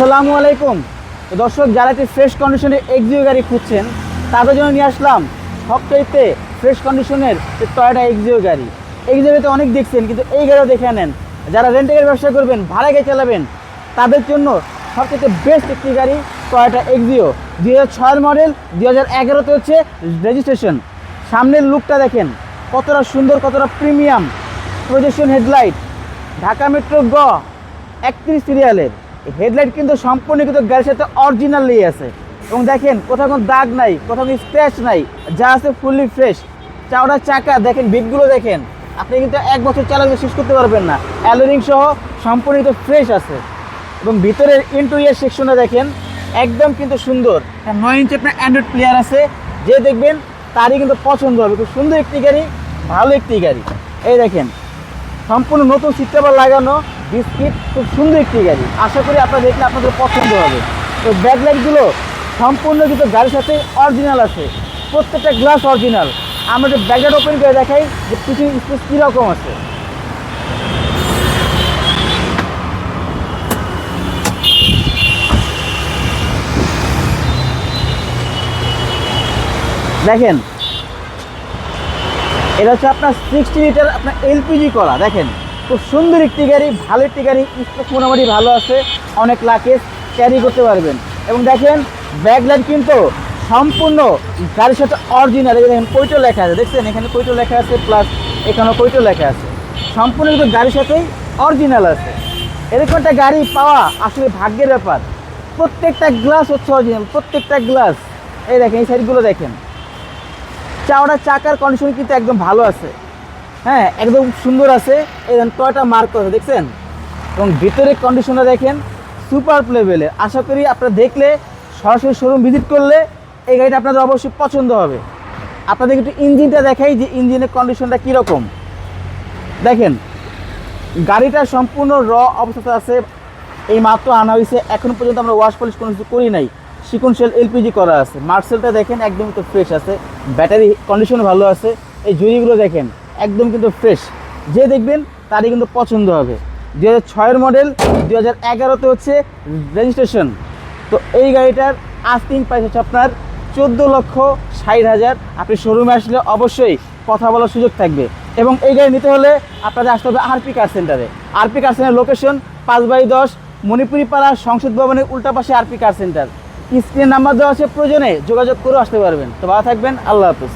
আসসালামু আলাইকুম। দর্শক, যারা একটি ফ্রেশ কন্ডিশনের এক্সিও গাড়ি খুঁজছেন, তাদের জন্য নিয়ে আসলাম সবচাইতে ফ্রেশ কন্ডিশনের টয়টা এক্সিও গাড়ি। এক্সিওতে অনেক দেখছেন, কিন্তু এই গাড়িও দেখে নেন। যারা রেন্টের ব্যবসা করবেন, ভাড়া গাড়ি চালাবেন, তাদের জন্য সবচেয়ে বেস্ট একটি গাড়ি টয়টা এক্সিও দুই হাজার ছয়ের মডেল দুই হাজার এগারোতে হচ্ছে রেজিস্ট্রেশন সামনের লুকটা দেখেন, কতটা সুন্দর, কতটা premium projection headlight Dhaka metro গ একত্রিশ সিরিয়ালের হেডলাইট কিন্তু সম্পূর্ণ কিন্তু গাড়ির সাথে অরিজিনাল আছে। এবং দেখেন, কোথাও কোনো দাগ নাই, কোথাও কোনো স্ক্র্যাচ নাই, যা আছে ফুললি ফ্রেশ চাওড়া চাকা, দেখেন বিটগুলো দেখেন। আপনি কিন্তু এক বছর চালালে শেষ করতে পারবেন না। অ্যালোরিং সহ সম্পূর্ণ কিন্তু ফ্রেশ আছে। এবং ভিতরের ইন্টেরিয়ার সেকশনে দেখেন, একদম কিন্তু সুন্দর। নয় ইঞ্চি আপনার অ্যান্ড্রয়েড প্লেয়ার আছে। যে দেখবেন, তারই কিন্তু পছন্দ হবে। খুব সুন্দর একটি গাড়ি, ভালো একটি গাড়ি। এই দেখেন, সম্পূর্ণ নতুন সিট লাগানো। বিস্কিট, খুব সুন্দর একটি গাড়ি। আশা করি আপনারা দেখলে আপনাদের পছন্দ হবে। তো ব্যাকলাইটগুলো সম্পূর্ণ কিন্তু গাড়ির সাথে অরিজিনাল আছে। প্রত্যেকটা গ্লাস অরিজিনাল আমরা যে ব্যাকলাইট ওপেন করে দেখাই, যে পিছনে স্পেস কীরকম আছে। দেখেন, এটা হচ্ছে আপনার সিক্সটি লিটার আপনার এলপিজি করা, দেখেন। খুব সুন্দর একটি গাড়ি, ভালো একটি গাড়ি স্পেস মোটামুটি ভালো আছে, অনেক লাকেজ ক্যারি করতে পারবেন। এবং দেখেন ব্যাকলাইট কিন্তু সম্পূর্ণ গাড়ির সাথে অরিজিনাল দেখেন কৈটো লেখা আছে, দেখছেন? এখানে কৈটো লেখা আছে প্লাস এখানেও কৈটো লেখা আছে। সম্পূর্ণ কিন্তু গাড়ির সাথেই অরিজিনাল আছে। এরকম একটা গাড়ি পাওয়া আসলে ভাগ্যের ব্যাপার। প্রত্যেকটা গ্লাস হচ্ছে অরিজিনাল প্রত্যেকটা গ্লাস এই দেখেন, এই সাইডগুলো দেখেন। চাওড়া চাকার কন্ডিশন কিন্তু একদম ভালো আছে। হ্যাঁ একদম সুন্দর আছে। এই টয়টা মার্ক আছে, দেখছেন? এবং ভিতরের কন্ডিশনটা দেখেন সুপার লেভেলে আশা করি আপনারা দেখলে, সরাসরি শোরুম ভিজিট করলে এই গাড়িটা আপনাদের অবশ্যই পছন্দ হবে। আপনাদের একটু ইঞ্জিনটা দেখাই যে ইঞ্জিনের কন্ডিশনটা কীরকম। দেখেন গাড়িটা সম্পূর্ণ র অবস্থাতে আছে। এই মাত্র আনা হয়েছে, এখন পর্যন্ত আমরা ওয়াশ পলিশ কোনো কিছু করি নাই। সিকোয়েন্সিয়াল এলপিজি করা আছে। মার্সেলটা দেখেন, একদম তো ফ্রেশ আছে। ব্যাটারি কন্ডিশন ভালো আছে। এই জুড়িগুলো দেখেন একদম কিন্তু ফ্রেশ যে দেখবেন, তারই কিন্তু পছন্দ হবে। দু হাজার ছয়ের মডেল দু হাজার এগারোতে হচ্ছে রেজিস্ট্রেশন তো এই গাড়িটার আস্তিং প্রাইস হচ্ছে আপনার চোদ্দ লক্ষ ষাট হাজার। আপনি শোরুমে আসলে অবশ্যই কথা বলার সুযোগ থাকবে। এবং এই গাড়ি নিতে হলে আপনাদের আসতে হবে আরপি কার সেন্টারে আরপি কার সেন্টার লোকেশন পাঁচ বাই দশ মণিপুরি পাড়া সংসদ ভবনের উল্টা পাশে RP car centre screen number দেওয়া আছে, প্রয়োজনে যোগাযোগ করে আসতে পারবেন। তো ভালো থাকবেন, আল্লাহ হাফিজ।